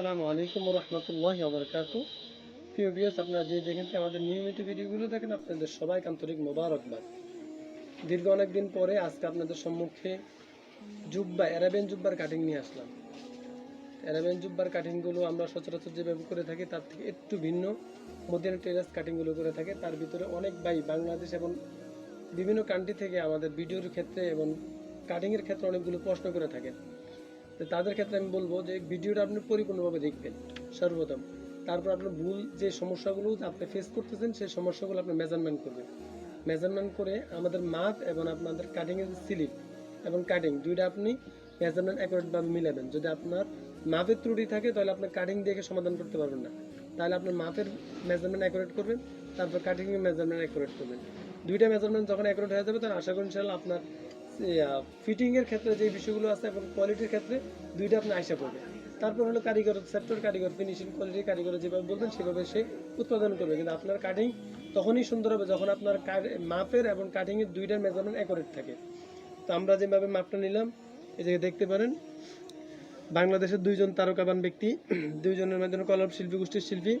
আসসালামু আলাইকুম রহমতুল্লাহ আবরকাত প্রিয় বিয়াস আপনারা যে থেকে আমাদের নিয়মিত ভিডিওগুলো দেখেন, আপনাদের সবাইকে আন্তরিক মোবারকবাদ। দীর্ঘ অনেক দিন পরে আজকে আপনাদের সম্মুখে জুব্বা, অ্যারাবিয়ান জুব্বার কাটিং নিয়ে আসলাম। অ্যারাবিয়ান জুব্বার কাটিংগুলো আমরা সচরাচর যেভাবে করে থাকি, তার থেকে একটু ভিন্ন। মদিনা টেলার্স কাটিংগুলো করে থাকে। তার ভিতরে অনেক ভাই বাংলাদেশ এবং বিভিন্ন কান্ট্রি থেকে আমাদের ভিডিওর ক্ষেত্রে এবং কাটিংয়ের ক্ষেত্রে অনেকগুলো প্রশ্ন করে থাকেন তাদের ক্ষেত্রে আমি বলব যে ভিডিওটা আপনি পরিপূর্ণভাবে দেখবেন, সর্বপ্রথম। তারপর আপনার ভুল যে সমস্যাগুলো আপনি ফেস করতেছেন, সেই সমস্যাগুলো আপনি মেজারমেন্ট করবেন। মেজারমেন্ট করে আমাদের মাপ এবং আপনাদের কাটিংয়ের স্লিপ এবং কাটিং দুইটা আপনি মেজারমেন্ট অ্যাকুরেটভাবে মিলাবেন যদি আপনার মাপের ত্রুটি থাকে, তাহলে আপনি কাটিং দেখে সমাধান করতে পারবেন না। তাহলে আপনার মাপের মেজারমেন্ট অ্যাকুরেট করবেন, তারপর কাটিংয়ের মেজারমেন্ট অ্যাকুরেট করবেন। দুইটা মেজারমেন্ট যখন অ্যাকুরেট হয়ে যাবে তখন আশা করি ইনশাল্লাহ আপনার ফিটিং এর ক্ষেত্রে যে বিষয়গুলো আছে এবং কোয়ালিটির ক্ষেত্রে দুইটা আপনি আশা করবেন তারপর হলো কারিগর সেক্টর কারিগর ফিনিশিং কোয়ালিটি কারিগর যেভাবে বলবেন, সেভাবে সে উৎপাদন করবে। কিন্তু আপনার কাটিং তখনই সুন্দর হবে যখন আপনার মাপের এবং কাটিং এর দুইটার মেজারমেন্ট অ্যাকুরেট থাকে। তো আমরা যেভাবে মাপটা নিলাম, এই যে দেখতে পারেন, বাংলাদেশের দুইজন তারকাবান ব্যক্তি, দুইজনের মাধ্যমে কলব শিল্পী, গোষ্ঠীর শিল্পী,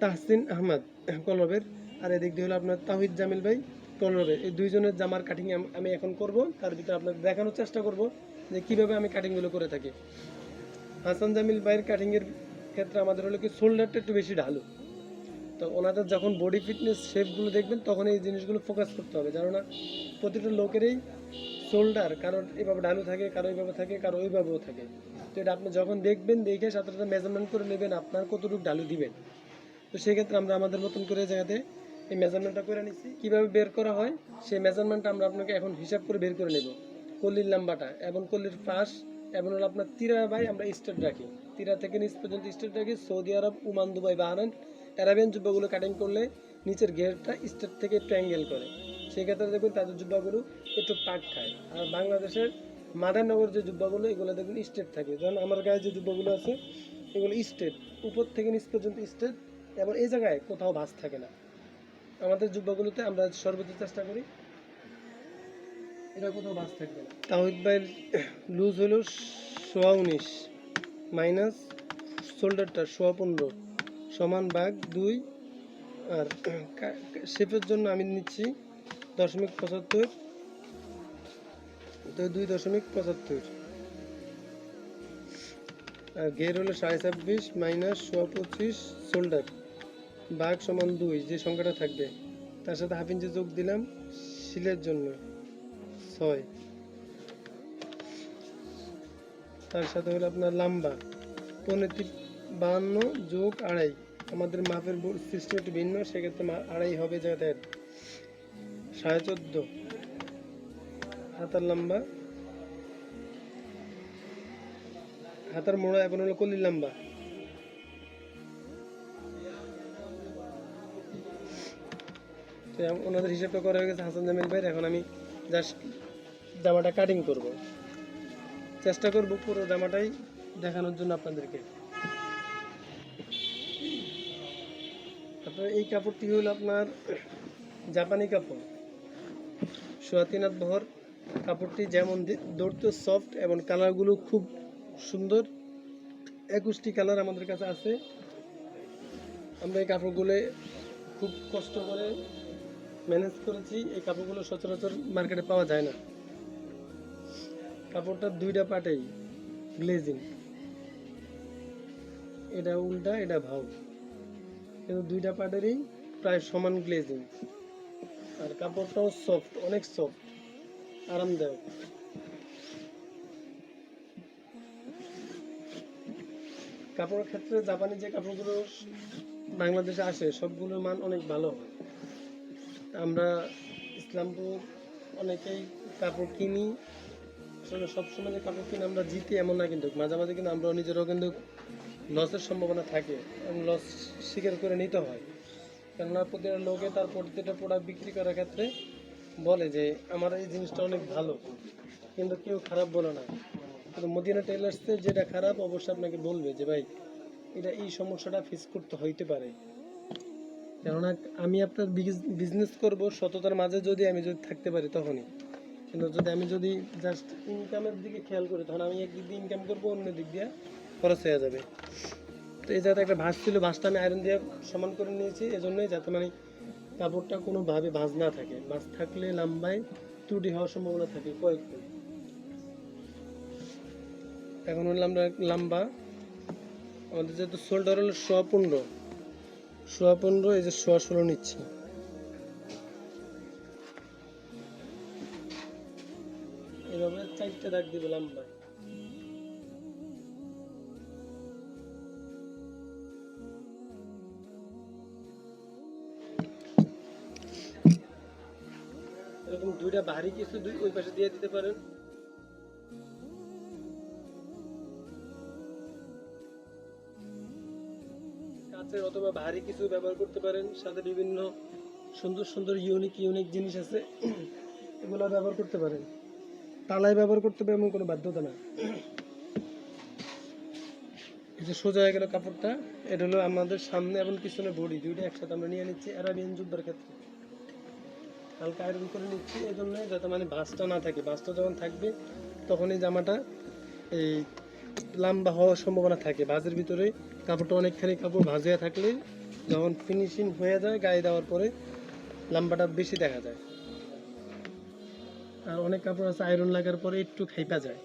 তাহসিন আহমদ, কলবের। আর এদিক দিয়ে হলো আপনার তাহিদ জামিল ভাই কলবের এই দুইজনের জামার কাটিং আমি এখন করব, তার ভিতরে আপনাদের দেখানোর চেষ্টা করব যে কীভাবে আমি কাটিংগুলো করে থাকি। হাসান জামিল ভাইয়ের কাটিংয়ের ক্ষেত্রে আমাদের হলো কি, শোল্ডারটা একটু বেশি ঢালু। তো ওনাদের যখন বডি ফিটনেস শেপগুলো দেখবেন, তখন এই জিনিসগুলো ফোকাস করতে হবে। কেননা প্রতিটা লোকেরই শোল্ডার, কারোর এভাবে ঢালু থাকে, কারও এইভাবে থাকে, কারও ওইভাবেও থাকে। তো এটা আপনি যখন দেখবেন, দেখে সাথে সাথে মেজারমেন্ট করে নেবেন, আপনার কতটুকু ঢালু দিবেন। তো সেক্ষেত্রে আমরা আমাদের মতন করে জায়গাতে এই মেজারমেন্টটা করে নিচ্ছি কীভাবে বের করা হয়? সেই মেজারমেন্টটা আমরা আপনাকে এখন হিসাব করে বের করে নেব। কল্লির লম্বাটা এবং কল্লির পাশ এবং হলো আপনার তিরা বাই আমরা স্টেট রাখি। তিরা থেকে নিচ পর্যন্ত স্টেট রাখি। Saudi Arab Oman Dubai Bahrain Arabian জুব্বাগুলো cutting করলে নিচের গেরটা স্টেট থেকে একটু করে। সেক্ষেত্রে দেখুন তাদের জুব্বাগুলো একটু পাক খায়। আর বাংলাদেশের মাদারনগর যে জুব্বাগুলো, এগুলো দেখুন স্টেট থাকে। যেমন আমার গায়ে যে জুব্বাগুলো আছে, এগুলো স্টেট। উপর থেকে নিচ পর্যন্ত স্টেট এবং এই জায়গায় কোথাও ভাঁজ থাকে না। আমাদের জুব্বাগুলোতে আমরা সর্বোচ্চ চেষ্টা করি। এটা কোথাও ভাঁজ থাকবে তাহিদ ভাইয়ের লুজ হলো সোয়া উনিশ মাইনাস শোল্ডারটা সোয়া পনেরো, সমান ভাগ দুই। আর শেপের জন্য আমি নিচ্ছি দশমিক পঁচাত্তর, তো দুই দশমিক পঁচাত্তর। আর ঘের হলো সাড়ে ছাব্বিশ মাইনাস সোয়া পঁচিশ শোল্ডার বাঘ সমান দুই, যে সংখ্যাটা থাকবে। তার সাথে হাফ ইঞ্চি যোগ দিলাম শিলের জন্য, ছয়। তার সাথে হলো আপনার লাম্বা পনেরো বাহান্ন যোগ আড়াই। আমাদের মাপের সিস্টেম একটু ভিন্ন, সেক্ষেত্রে আড়াই হবে যাদের। সাড়ে চোদ্দ। হাতার লম্বা। হাতার মোড়া এখন হলো কলির লম্বা। ওনাদের হিসাবটা করা হয়ে গেছে হাসান জামিল ভাইয়ের। এখন আমি জাস্ট জামাটা কাটিং করব। চেষ্টা করব পুরো জামাটাই দেখানোর জন্য আপনাদেরকে। তারপরে এই কাপড়টি হলো আপনার জাপানি কাপড়। সোয়াতিনাথ বহর কাপড়টি যেমন দৌড়তে সফট এবং কালারগুলো খুব সুন্দর। একুশটি কালার আমাদের কাছে আছে। আমরা এই কাপড়গুলো খুব কষ্ট করে ম্যানেজ করেছি, এই কাপড়গুলো সচরাচর মার্কেটে পাওয়া যায় না। কাপড়টা দুইটা পাটেই গ্লেজিং এটা উল্টা, এটা ভাও। কিন্তু দুইটা পাটেরই প্রায় সমান গ্লেজিং আর কাপড়টাও সফট অনেক সফট আরামদায়ক। কাপড়ের ক্ষেত্রে জাপানি যে কাপড়গুলো বাংলাদেশে আসে, সবগুলোর মান অনেক ভালো হয়। আমরা ইসলামপুর অনেকেই কাপড় কিনি। আসলে সবসময় যে কাপড় কিনে আমরা জিতি এমন না কিন্তু মাঝে মাঝে কিন্তু আমরা নিজেরাও কিন্তু লসের সম্ভাবনা থাকে এবং লস স্বীকার করে নিতে হয়। কেননা প্রতিটা লোকে তার প্রতিটা প্রোডাক্ট বিক্রি করার ক্ষেত্রে বলে যে, আমার এই জিনিসটা অনেক ভালো। কিন্তু কেউ খারাপ বলে না। কিন্তু মদিনা টেলার্সে যেটা খারাপ, অবশ্যই আপনাকে বলবে যে, ভাই, এটা এই সমস্যাটা ফেস করতে হইতে পারে। কেননা আমি আপনার বিজনেস করব, সততার মাঝে যদি আমি যদি থাকতে পারি তখনই। কিন্তু যদি আমি যদি জাস্ট ইনকামের দিকে খেয়াল করি, তখন আমি একদিক দিয়ে ইনকাম করব, অন্য দিক দিয়ে খরচ হয়ে যাবে। তো এই জায়গাতে একটা ভাঁজ ছিল, ভাঁজটা আমি আয়রন দিয়ে সমান করে নিয়েছি, এজন্যই যাতে মানে কাপড়টা কোনোভাবে ভাঁজ না থাকে। ভাঁজ থাকলে লাম্বায় ত্রুটি হওয়ার সম্ভাবনা থাকে কয়েক গুণ। এখন হলো আমরা লাম্বা। আমাদের যেহেতু শোল্ডার হলো সোয়া পনেরো সোয়া পনেরো, এই যে সোয়া ষোলো নিচ্ছে। এভাবে চারটে দাগ দিব লম্বায়। এরকম দুইটা ভারী কিছু দুই ওই পাশে দিয়ে দিতে পারেন। কাঁচের অথবা ভারী কিছু ব্যবহার করতে পারেন। সাথে বিভিন্ন সুন্দর সুন্দর ইউনিক ইউনিক জিনিস আছে। এগুলো ব্যবহার করতে পারেন। তালাই ব্যবহার করতে হবে এমন কোনো বাধ্যতা না। যে সোজা হয়ে গেল কাপড়টা, এটা হলো আমাদের সামনে এবং পিছনে বডি। দুইটা একসাথে আমরা নিয়ে নিচ্ছি অ্যারাবিয়ান জুব্বার ক্ষেত্রে। হালকা আয়রন করে নিচ্ছি এই জন্য যাতে মানে ভাঁজটা না থাকে। ভাঁজটা যখন থাকবে তখন এই জামাটা এই লম্বা হওয়ার সম্ভাবনা থাকে। ভাঁজের ভিতরে কাপড়টা অনেকখানি কাপড় ভাজিয়া থাকলে যখন ফিনিশিং হয়ে যায়, গায়ে দেওয়ার পরে লম্বাটা বেশি দেখা যায়। আর অনেক কাপড় আছে আয়রন লাগার পরে একটু খাইপা যায়।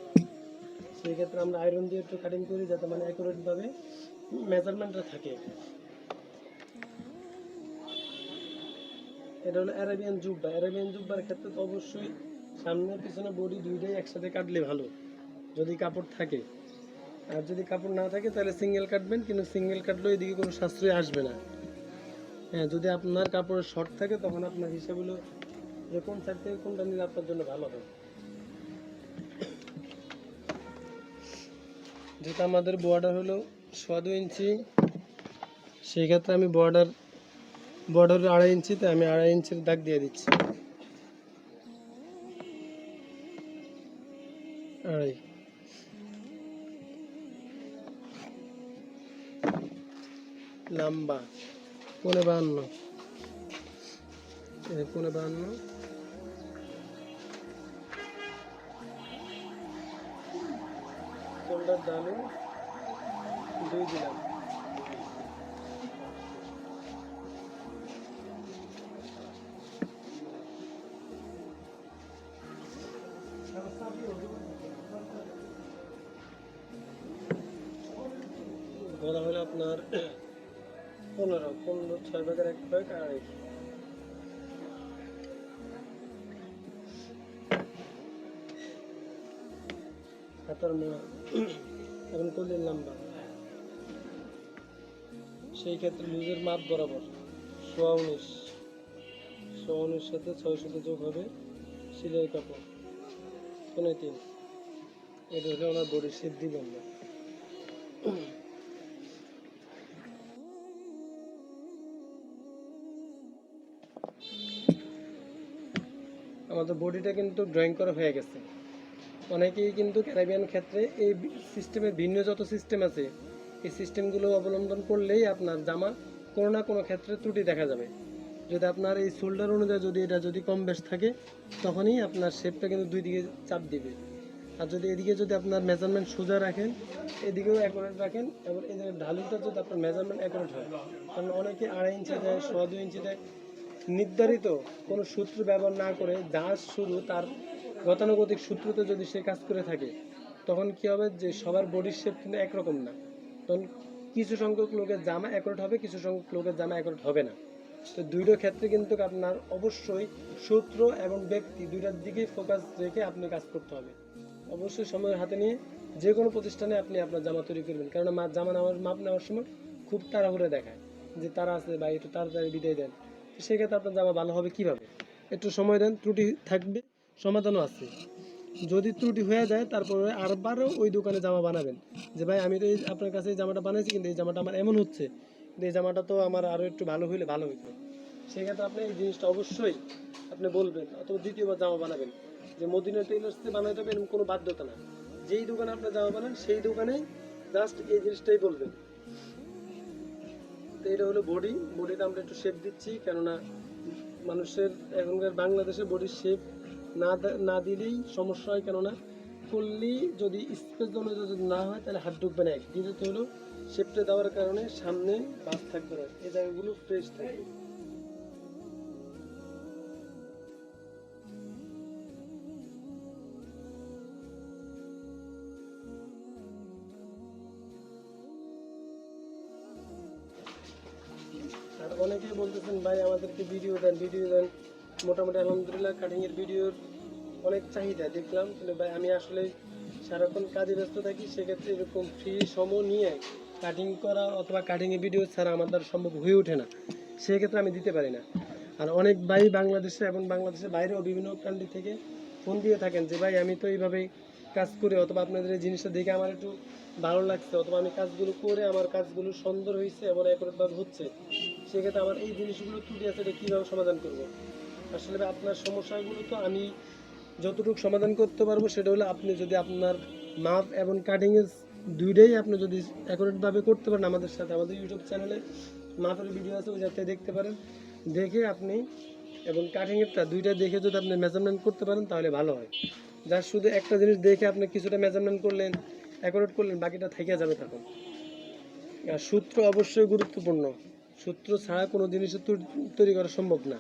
সেই ক্ষেত্রে আমরা আয়রন দিয়ে একটু কাটিং করি যাতে মানে অ্যাকুরেট ভাবে মেজারমেন্টটা থাকে। এটা হলো অ্যারাবিয়ান জুব্বা। অ্যারাবিয়ান জুব্বার ক্ষেত্রে তো অবশ্যই সামনে পিছনে বডি দুইটাই একসাথে কাটলে ভালো। যদি কাপড় থাকে। আর যদি কাপড় না থাকে, তাহলে সিঙ্গেল কাটবেন, কিন্তু সিঙ্গেল কাটলেও এদিকে কোনো সাশ্রয় আসবে না। হ্যাঁ যদি আপনার কাপড়ের শর্ট থাকে, তখন আপনার হিসাব হলো যে কোন সাইড থেকে কোনটা নিলে আপনার জন্য ভালো হবে। যেটা আমাদের বর্ডার হলো সোয়া দু ইঞ্চি, সেই ক্ষেত্রে আমি বর্ডার বর্ডার আড়াই ইঞ্চিতে আমি আড়াই ইঞ্চির দাগ দিয়ে দিচ্ছি। আড়াই। লম্বা পনে বাহান্ন পনে বাহান্ন শোল্ডার ডানে? দুই দিলাম। গলা হলো আপনার পনেরো পনেরো, ছয় ভাগের এক ভাগ আড়াই হাতার মোড়া এখন করলেন লম্বা সেই ক্ষেত্রে লুজের মাপ বরাবর সোয়া উনিশ। সোয়া উনিশ সাথে ছয় সাথে যোগ হবে সিলাই কাপড়। পনেরো তিন। এটা হলো ওনার বডির শেপ দিব আমাদের বডিটা কিন্তু ড্রয়িং করা হয়ে গেছে। অনেকেই কিন্তু ক্যারাবিয়ান ক্ষেত্রে এই সিস্টেমের ভিন্ন যত সিস্টেম আছে, এই সিস্টেমগুলো অবলম্বন করলেই আপনার জামা কোনো না কোনো ক্ষেত্রে ত্রুটি দেখা যাবে। যদি আপনার এই শোল্ডার অনুযায়ী যদি এটা যদি কম বেশ থাকে, তখনই আপনার শেপটা কিন্তু দুই দিকে চাপ দিবে। আর যদি এদিকে যদি আপনার মেজারমেন্ট সোজা রাখেন, এদিকেও অ্যাকুরেট রাখেন, এবং এদের ঢালুটা যদি আপনার মেজারমেন্ট অ্যাকুরেট হয়, কারণ অনেকে আড়াই ইঞ্চি দেয়, সোয়া দুই ইঞ্চি দেয় নির্ধারিত কোনো সূত্র ব্যবহার না করে যা শুরু তার গতানুগতিক সূত্রতে যদি সে কাজ করে থাকে, তখন কি হবে যে সবার বডির শেপ কিন্তু একরকম না? তখন কিছু সংখ্যক লোকের জামা অ্যাকুরেট হবে, কিছু সংখ্যক লোকের জামা অ্যাকুরেট হবে না। তো দুইটো ক্ষেত্রে কিন্তু আপনার অবশ্যই সূত্র এবং ব্যক্তি দুইটার দিকেই ফোকাস রেখে আপনি কাজ করতে হবে। অবশ্যই সময়ের হাতে নিয়ে যে কোনো প্রতিষ্ঠানে আপনি আপনার জামা তৈরি করবেন। কারণ জামা নেওয়ার মাপ নেওয়ার সময় খুব তাড়াহুড়ে দেখায় যে তারা আছে বা একটু তাড়াতাড়ি বিদায় দেন। সেক্ষেত্রে আপনার জামা ভালো হবে কীভাবে? একটু সময় দেন, ত্রুটি থাকবে, সমাধানও আছে। যদি ত্রুটি হয়ে যায়, তারপরে আরবারও ওই দোকানে জামা বানাবেন। যে ভাই, আমি তো এই আপনার কাছে এই জামাটা বানাইছি কিন্তু এই জামাটা আমার এমন হচ্ছে, কিন্তু এই জামাটা তো আমার আরও একটু ভালো হইলে ভালো হইতো। সেক্ষেত্রে আপনি এই জিনিসটা অবশ্যই আপনি বলবেন, অথবা দ্বিতীয়বার জামা বানাবেন। যে মদিনা টেইলার্সে বানাইতে হবে এরকম কোনো বাধ্যতা না। যেই দোকানে আপনি জামা বানান, সেই দোকানে জাস্ট এই জিনিসটাই বলবেন। তো এটা হলো বডি। বডিটা আমরা একটু শেপ দিচ্ছি, কেননা মানুষের এখনকার বাংলাদেশে বডির শেপ না না দিলেই সমস্যা হয়, কেননা করলেই যদি স্পেস জন্য যদি না হয়, তাহলে হাত ঢুকবে না এক। দ্বিতীয়ত হলো শেপটা দেওয়ার কারণে সামনে বাস থাকবে না, এই জায়গাগুলো ফ্রেশ থাকবে বলতেছেন, ভাই, আমাদেরকে ভিডিও দেন ভিডিও দেন। মোটামুটি আলহামদুলিল্লাহ কাটিংয়ের ভিডিওর অনেক চাহিদা দেখলাম। কিন্তু ভাই, আমি আসলে সারাক্ষণ কাজে ব্যস্ত থাকি, সেক্ষেত্রে এরকম ফ্রি সময় নিয়ে কাটিং করা অথবা কাটিং এর ভিডিও ছাড়া আমার দ্বারা সম্ভব হয়ে ওঠে না। সেক্ষেত্রে আমি দিতে পারি না। আর অনেক ভাই বাংলাদেশে এবং বাংলাদেশের বাইরেও বিভিন্ন কান্ট্রি থেকে ফোন দিয়ে থাকেন যে, ভাই, আমি তো এইভাবেই কাজ করে, অথবা আপনাদের এই জিনিসটা দেখে আমার একটু ভালো লাগছে, অথবা আমি কাজগুলো করে আমার কাজগুলো সুন্দর হয়েছে এবং একরভাবে হচ্ছে। সেক্ষেত্রে আমার এই জিনিসগুলো ত্রুটি আছে, এটা কীভাবে সমাধান করব? আসলে আপনার সমস্যাগুলো তো আমি যতটুকু সমাধান করতে পারব, সেটা হলো আপনি যদি আপনার মাপ এবং কাটিংয়ের দুইটাই আপনি যদি অ্যাকুরেটভাবে করতে পারেন আমাদের সাথে, আমাদের ইউটিউব চ্যানেলে মাপের ভিডিও আছে, ওই যাতে দেখতে পারেন। দেখে আপনি এবং কাটিংয়েরটা দুইটা দেখে যদি আপনি মেজারমেন্ট করতে পারেন, তাহলে ভালো হয়। যার শুধু একটা জিনিস দেখে আপনি কিছুটা মেজারমেন্ট করলেন অ্যাকুরেট করলেন, বাকিটা থেকে যাবে তখন। আর সূত্র অবশ্যই গুরুত্বপূর্ণ। সূত্র ছাড়া কোনো জিনিসের তৈরি করা সম্ভব না।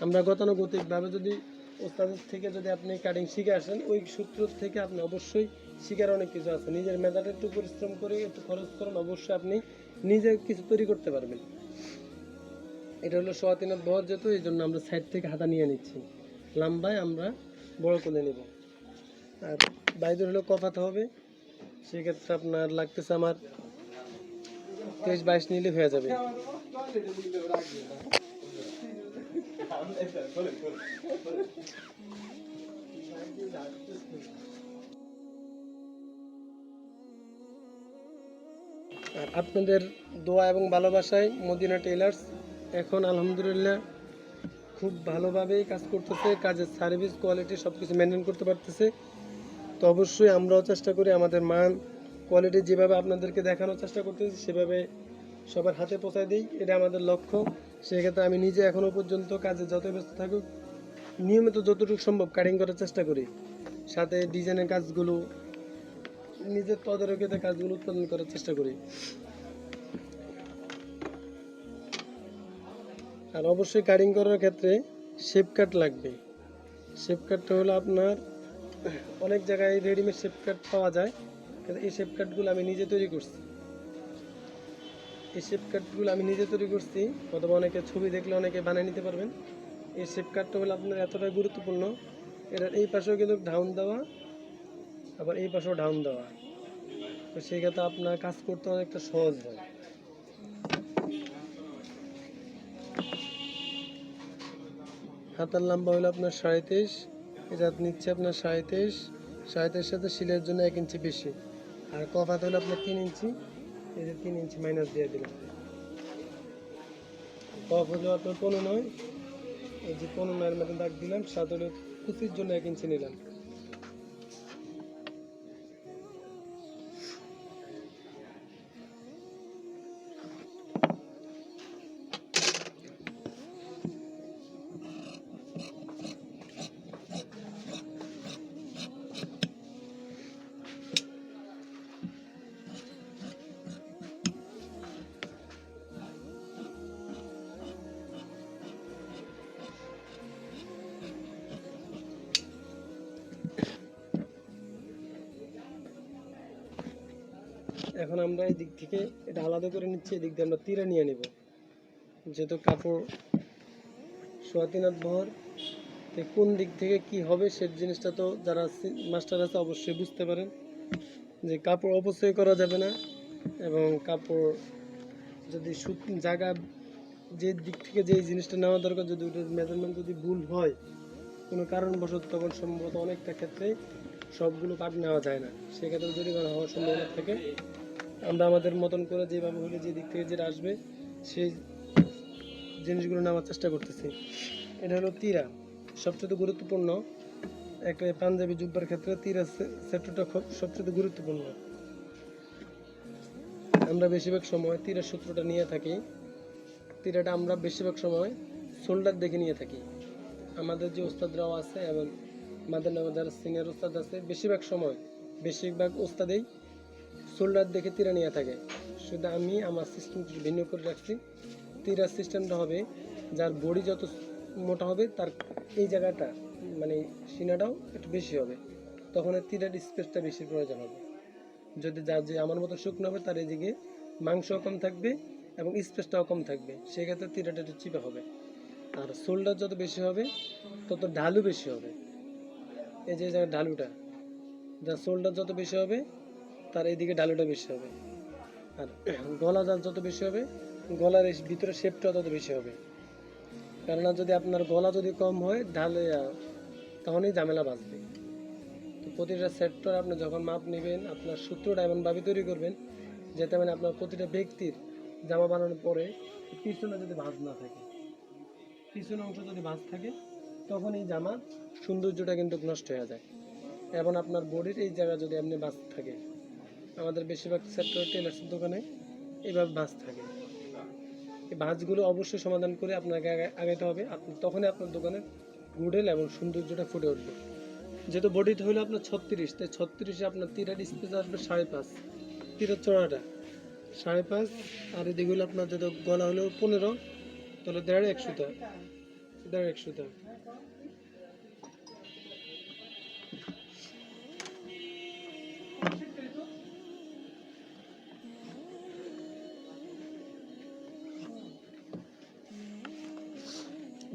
আমরা গতানুগতিকভাবে যদি ওস্তাদের থেকে যদি আপনি কাটিং শিখে আসেন, ওই সূত্র থেকে আপনি অবশ্যই শিখার অনেক কিছু আছে। নিজের মেধাটা একটু পরিশ্রম করে, একটু খরচ করেন, অবশ্যই আপনি নিজে কিছু তৈরি করতে পারবেন। এটা হলো সোয়াতিনাথ বহর যেত, এই জন্য আমরা সাইড থেকে হাতা নিয়ে নিচ্ছি। লাম্বায় আমরা বড় করে নেব। আর বাইদের হলো কফাতে হবে। সেক্ষেত্রে আপনার লাগতেছে আমার তেইশ, বাইশ নিলে হয়ে যাবে। আর আপনাদের দোয়া এবং ভালোবাসায় মদিনা টেলার্স এখন আলহামদুলিল্লাহ খুব ভালোভাবেই কাজ করতেছে, কাজের সার্ভিস, কোয়ালিটি সব কিছু মেনটেন করতে পারতেছে। তো অবশ্যই আমরাও চেষ্টা করি আমাদের মান কোয়ালিটি যেভাবে আপনাদেরকে দেখানোর চেষ্টা করতেছি, সেভাবে সবার হাতে পৌঁছায় দিই। এটা আমাদের লক্ষ্য। সেক্ষেত্রে আমি নিজে এখনও পর্যন্ত কাজে যত ব্যস্ত থাকুক, নিয়মিত যতটুকু সম্ভব কাটিং করার চেষ্টা করি। সাথে ডিজাইনের কাজগুলো, নিজের তদারকিতে কাজগুলো উৎপাদন করার চেষ্টা করি। আর অবশ্যই কাটিং করার ক্ষেত্রে শেপ কাট লাগবে। শেপ কাটটা হলো আপনার, অনেক জায়গায় রেডিমেড শেপ কাট পাওয়া যায়। এই শেপ কাটগুলো আমি নিজে তৈরি করছি। এই শেপ কাটগুলো আমি নিজে তৈরি করছি, অথবা অনেকে ছবি দেখলে অনেকে বানিয়ে নিতে পারবেন। এই শেপ কাটটা হলো আপনার এতটাই গুরুত্বপূর্ণ, এটার এই পাশেও কিন্তু ডাউন দেওয়া, আবার এই পাশেও ডাউন দেওয়া। তো সেই ক্ষেত্রে আপনার কাজ করতে অনেকটা সহজ হয়। হাতার লম্বা হলো আপনার সাড়ে তেইশ এটা নিচ্ছে আপনার সাড়ে তেইশ সাথে সিলের জন্য এক ইঞ্চি বেশি। আর কফাত হলো আপনার তিন ইঞ্চি। এই যে তিন ইঞ্চি মাইনাস দিয়ে দিলাম। কপ হলো আপনার পনেরো নয়। এই যে পনেরো নয়ের মতো দাগ দিলাম। সাত হলো কুচির জন্য এক ইঞ্চি নিলাম। এখন আমরা এই দিক থেকে এটা আলাদা করে নিচ্ছি এই দিক দিয়ে আমরা তীরে নিয়ে নেব। যেহেতু কাপড় সোয়াতিনাথ বহর, তো কোন দিক থেকে কি হবে সে জিনিসটা তো যারা মাস্টার আছে অবশ্যই বুঝতে পারেন যে কাপড় অপচয় করা যাবে না এবং কাপড় যদি জায়গা যে দিক থেকে যে জিনিসটা নেওয়া দরকার, যদি ওটার মেজারমেন্ট যদি ভুল হয়, কোনো কারণবশত তখন সম্ভবত অনেকটা ক্ষেত্রে সবগুলো কাট নেওয়া যায় না। সেক্ষেত্রে জরিমানা হওয়ার সম্ভাবনা থাকে আমরা আমাদের মতন করে যেভাবে হলে যে দিক থেকে যেটা আসবে, সেই জিনিসগুলো নেওয়ার চেষ্টা করতেছি। এটা হলো তীরা। সবচেয়ে গুরুত্বপূর্ণ একটা পাঞ্জাবি জুব্বার ক্ষেত্রে তীরা সেক্টরটা খুব সবচেয়ে গুরুত্বপূর্ণ। আমরা বেশিরভাগ সময় তীরের সূত্রটা নিয়ে থাকি। তীরাটা আমরা বেশিরভাগ সময় শোল্ডার দেখে নিয়ে থাকি। আমাদের যে ওস্তাদরাও আছে এবং আমাদের যারা সিনিয়র ওস্তাদ আছে, বেশিরভাগ সময়, বেশিরভাগ ওস্তাদেই শোল্ডার দেখে তীরা নিয়ে থাকে। শুধু আমি আমার সিস্টেম ভিন্ন করে রাখছি। তীরার সিস্টেমটা হবে, যার বডি যত মোটা হবে, তার এই জায়গাটা মানে সিনাটাও একটু বেশি হবে। তখন তীরের স্পেসটা বেশি প্রয়োজন হবে। যদি যার যে আমার মতো শুকনো হবে, তার এদিকে মাংসও কম থাকবে এবং স্পেসটাও কম থাকবে। সেক্ষেত্রে তীরাটা একটু চিপা হবে। আর শোল্ডার যত বেশি হবে, তত ঢালু বেশি হবে। এই যে ঢালুটা, যার শোল্ডার যত বেশি হবে তার এইদিকে ঢালুটা বেশি হবে। আর গলা যার যত বেশি হবে, গলার ভিতরে শেপটা তত বেশি হবে। কেননা যদি আপনার গলা যদি কম হয়, ঢালে তখনই ঝামেলা বাঁচবে। তো প্রতিটা সেক্টর আপনি যখন মাপ নেবেন, আপনার সূত্রটা এমনভাবে তৈরি করবেন, যাতে মানে আপনার প্রতিটা ব্যক্তির জামা বানানোর পরে পিছনে যদি ভাঁজ না থাকে, পিছনে অংশ যদি ভাঁজ থাকে, তখন এই জামার সৌন্দর্যটা কিন্তু নষ্ট হয়ে যায়। এবং আপনার বডির এই জায়গা যদি আপনি বাস থাকে আমাদের বেশিরভাগ সেক্টর টেলার্সের দোকানে এইভাবে বাস থাকে। এই বাসগুলো অবশ্যই সমাধান করে আপনাকে আগে- আগাইতে হবে। আপনি তখনই আপনার দোকানের মডেল এবং সৌন্দর্যটা ফুটে উঠবে। যেহেতু বডিতে হলো আপনার ছত্রিশ, তাই ছত্রিশে আপনার তীরের স্পেস আসবে সাড়ে পাঁচ। তীরের চড়াটা সাড়ে পাঁচ, আর এদিকে হলো আপনার যদি গলা হলো পনেরো, তাহলে দেড় একশোটা দেড় একশোটা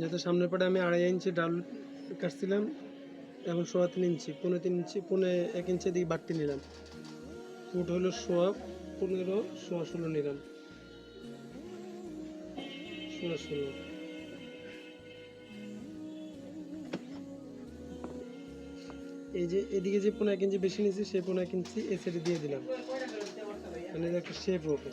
যেহেতু সামনের পাটে আমি আড়াই ইঞ্চি ডাল কাটছিলাম, এখন সোয়া তিন ইঞ্চি পনেরো তিন ইঞ্চি পনেরো এক ইঞ্চি দিকে বাড়তি নিলাম। ফুট হলো সোয়া পনেরো, সোয়া ষোলো নিলাম। ষোলো ষোলো। এই যে এদিকে যে পনেরো এক ইঞ্চি বেশি নিয়েছি, সেই পনেরো এক ইঞ্চি এ সাইডে দিয়ে দিলাম। মানে একটা শেপ হবে।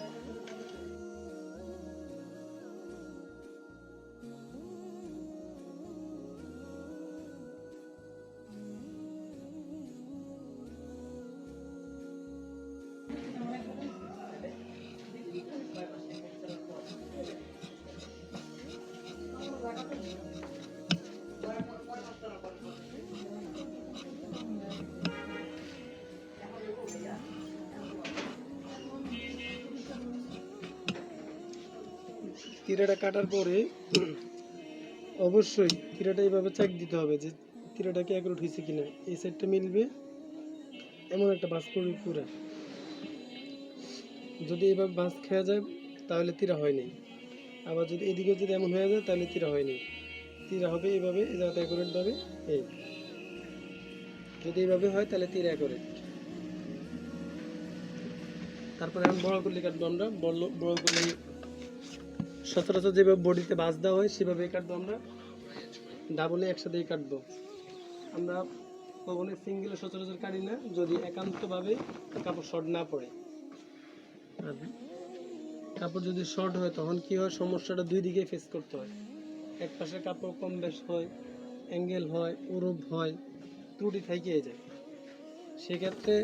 কাটার পরে অবশ্যই তিরাটা এইভাবে চেক দিতে হবে যে তিরাটা কি একরোট হয়েছে কিনা। এই সাইডটা মিলবে এমন একটা বাস করবে পুরা। যদি এইভাবে বাস খেয়া যায়, তাহলে তিরা হয়নি আবার যদি এদিকে যদি এমন হয়ে যায়, তাহলে তিরা হয়নি তিরা হবে এইভাবে, এই অ্যাকুরেট হবে এই। যদি এইভাবে হয়, তাহলে তিরা অ্যাকুরেট তারপরে আমি বড় করলে কাটবো আমরা, বড় বড় করলে সচরাচর যেভাবে বডিতে বাজ দেওয়া হয়, সেভাবেই কাটবো আমরা। ডাবলে একসাথেই কাটবো। আমরা কখনোই সিঙ্গেলে সচরাচর কাটি না, যদি একান্তভাবে কাপড় শর্ট না পড়ে। কাপড় যদি শর্ট হয়, তখন কি হয়, সমস্যাটা দুই দিকে ফেস করতে হয়। এক পাশে কাপড় কম বেশ হয় অ্যাঙ্গেল হয়, উরুপ হয়, ত্রুটি থাইকে যায়। সেক্ষেত্রে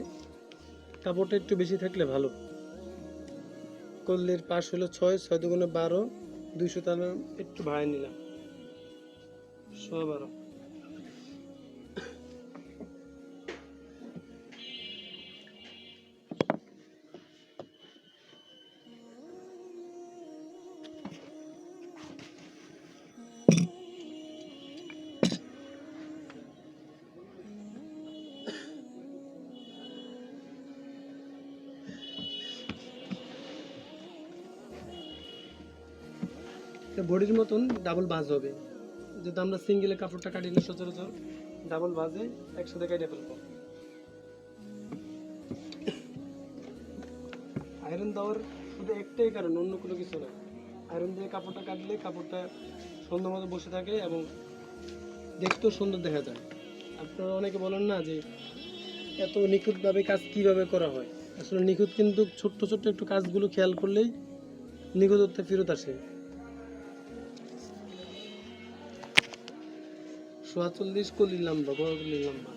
কাপড়টা একটু বেশি থাকলে ভালো। কল্লির পাশ হলো ছয় ছয় দুগুণে বারো দুইশো তাহলে একটু ভাড়ায় নিলাম। ছয় বারো বডির মতন ডাবল ভাজ হবে। যেহেতু আমরা সিঙ্গেলে কাপড়টা কাটিলে সচরাচর ডাবল ভাজে একসাথে কেটে ফেলব। আয়রন দেওয়ার শুধু একটাই কারণ, অন্য কোনো কিছু না। আয়রন দিয়ে কাপড়টা কাটলে কাপড়টা সুন্দর মতো বসে থাকে এবং দেখতেও সুন্দর দেখা যায়। আপনারা অনেকে বলেন না যে এত নিখুঁতভাবে কাজ কীভাবে করা হয়? আসলে নিখুঁত কিন্তু ছোট্ট ছোট্ট একটু কাজগুলো খেয়াল করলেই নিখুঁতত্বে ফেরত আসে। সোয়াচল্লিশ কলির লম্বা বড় কলির লম্বা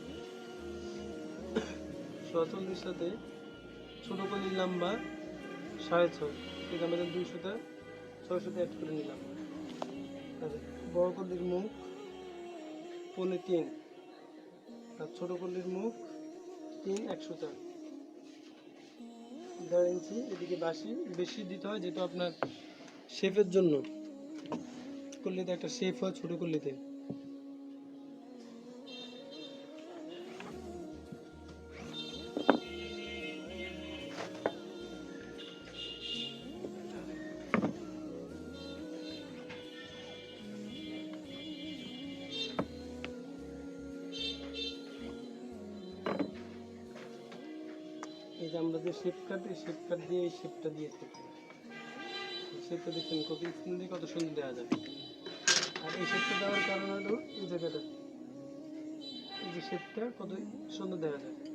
সোয়াচল্লিশ সাথে ছোট কলির লম্বা সাড়ে ছয় ঠিক আমাদের দুইশোটা ছয়শোতে অ্যাড করে নিলাম। বড় কলির মুখ, পৌনে তিন। আর ছোট কল্লির মুখ, তিন একশো দেড় ইঞ্চি, এদিকে বাসি বেশি দিতে হয় যেহেতু আপনার শেফের জন্য। কল্লিতে একটা শেফ হয় ছোট কল্লিতে এই দিয়ে, এই শেপটা দিয়ে শেপটা দেখছেন কত স্ক্রিন দিয়ে কত সুন্দর দেওয়া যাবে। আর এই শেপটা দেওয়ার কারণ হলো এই জায়গাটা। এই যে শেপটা কত সুন্দর দেওয়া যায়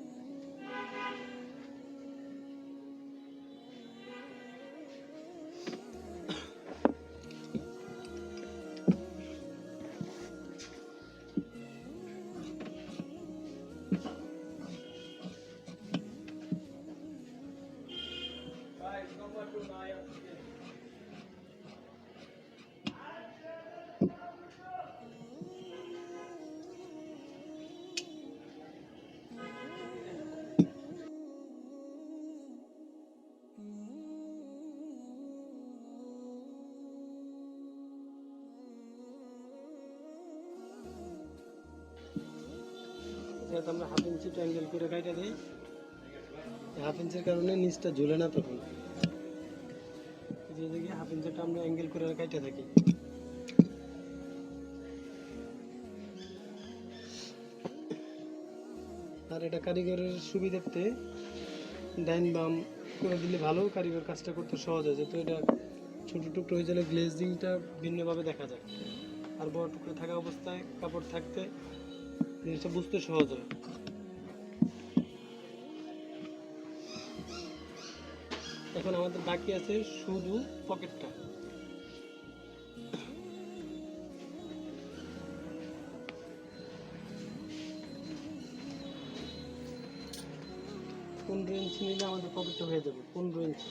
যেহেতু আমরা হাফ ইঞ্চি ট্যাঙ্গেল করে কাইটা দিই। হাফ ইঞ্চির কারণে নিচটা ঝুলে না তখন। দিকে হাফ ইঞ্চিটা আমরা অ্যাঙ্গেল করে কাইটা থাকি আর এটা কারিগরের সুবিধার্থে ডাইন বাম করে দিলে ভালো, কারিগর কাজটা করতে সহজ হয়, যেহেতু এটা ছোটো টুকরো হয়ে গেলে গ্লেজিংটা ভিন্নভাবে দেখা যায়। আর বড় টুকরো থাকা অবস্থায়, কাপড় থাকতে, জিনিসটা বুঝতে সহজ হয়। এখন আমাদের বাকি আছে শুধু পকেটটা। পনেরো ইঞ্চি নিলে আমাদের পকেটটা হয়ে যাবে? পনেরো ইঞ্চি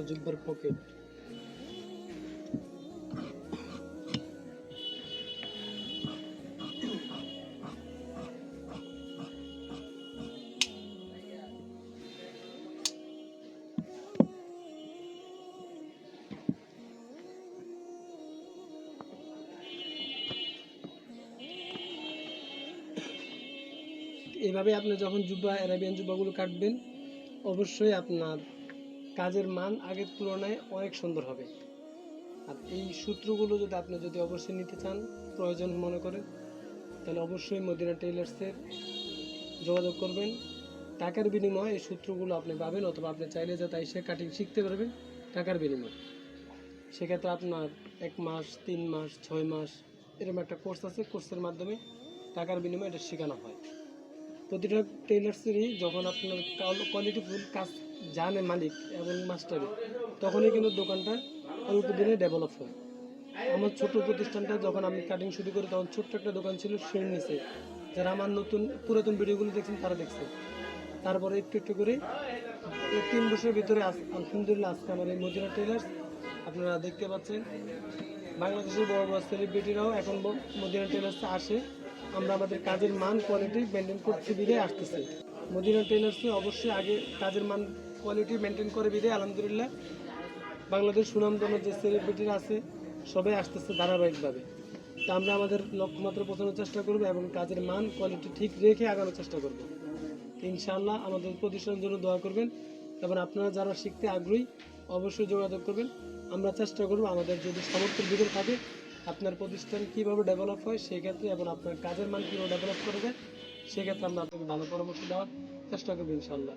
হলো জুব্বার পকেট এভাবে আপনি যখন জুব্বা অ্যারাবিয়ান জুব্বাগুলো কাটবেন অবশ্যই আপনার কাজের মান আগের তুলনায় অনেক সুন্দর হবে। আর এই সূত্রগুলো যদি আপনি যদি অবশ্যই নিতে চান, প্রয়োজন মনে করেন তাহলে অবশ্যই মদিনা টেইলার্সের যোগাযোগ করবেন। টাকার বিনিময়ে এই সূত্রগুলো আপনি পাবেন, অথবা আপনি চাইলে যাতে এসে কাটিং শিখতে পারবেন টাকার বিনিময়ে। সেক্ষেত্রে আপনার এক মাস, তিন মাস, ছয় মাস, এরকম একটা কোর্স আছে কোর্সের মাধ্যমে টাকার বিনিময়ে এটা শেখানো হয়। প্রতিটা টেইলার্সেরই যখন আপনার কোয়ালিটি ফুল কাজ জানে মালিক এবং মাস্টারে। তখনই কিন্তু দোকানটা অল্প দিনে ডেভেলপ হয়। আমার ছোট প্রতিষ্ঠানটা যখন আমি কাটিং শুরু করি, তখন ছোট্ট একটা দোকান ছিল সেই নিচে। যারা আমার নতুন, পুরাতন ভিডিওগুলো দেখছেন, তারা দেখছে। তারপরে একটু একটু করে, এই তিন বছরের ভিতরে আলহামদুলিল্লাহ আজকে আমার এই মদিনা টেলার্স আপনারা দেখতে পাচ্ছেন। বাংলাদেশের বড় বড় সেলিব্রিটিরাও এখন মদিনা টেলার্সে আসে। আমরা আমাদের কাজের মান কোয়ালিটি মেনটেন করতে বিদে আসতেছে। মদিনা টেলার্সে অবশ্যই আগে কাজের মান কোয়ালিটি মেনটেন করে বিদে আলহামদুলিল্লাহ। বাংলাদেশ সুনামধন্য যে সেলিব্রিটিরা আছে, সবাই আসতেছে ধারাবাহিকভাবে। তা আমরা আমাদের লক্ষ্যমাত্রা পৌঁছানোর চেষ্টা করব এবং কাজের মান কোয়ালিটি ঠিক রেখে আগানোর চেষ্টা করব। ইনশাআল্লাহ আমাদের প্রতিষ্ঠানের জন্য দোয়া করবেন এবং আপনারা যারা শিখতে আগ্রহী, অবশ্যই যোগাযোগ করবেন। আমরা চেষ্টা করব আমাদের যদি সামর্থ্যের ভিতরে থাকে, আপনার প্রতিষ্ঠান কীভাবে ডেভেলপ হয় সেই ক্ষেত্রে এবং আপনার কাজের মান কীভাবে ডেভেলপ করা যায়, সেক্ষেত্রে আমরা আপনাকে ভালো পরামর্শ দেওয়ার চেষ্টা করব ইনশাআল্লাহ।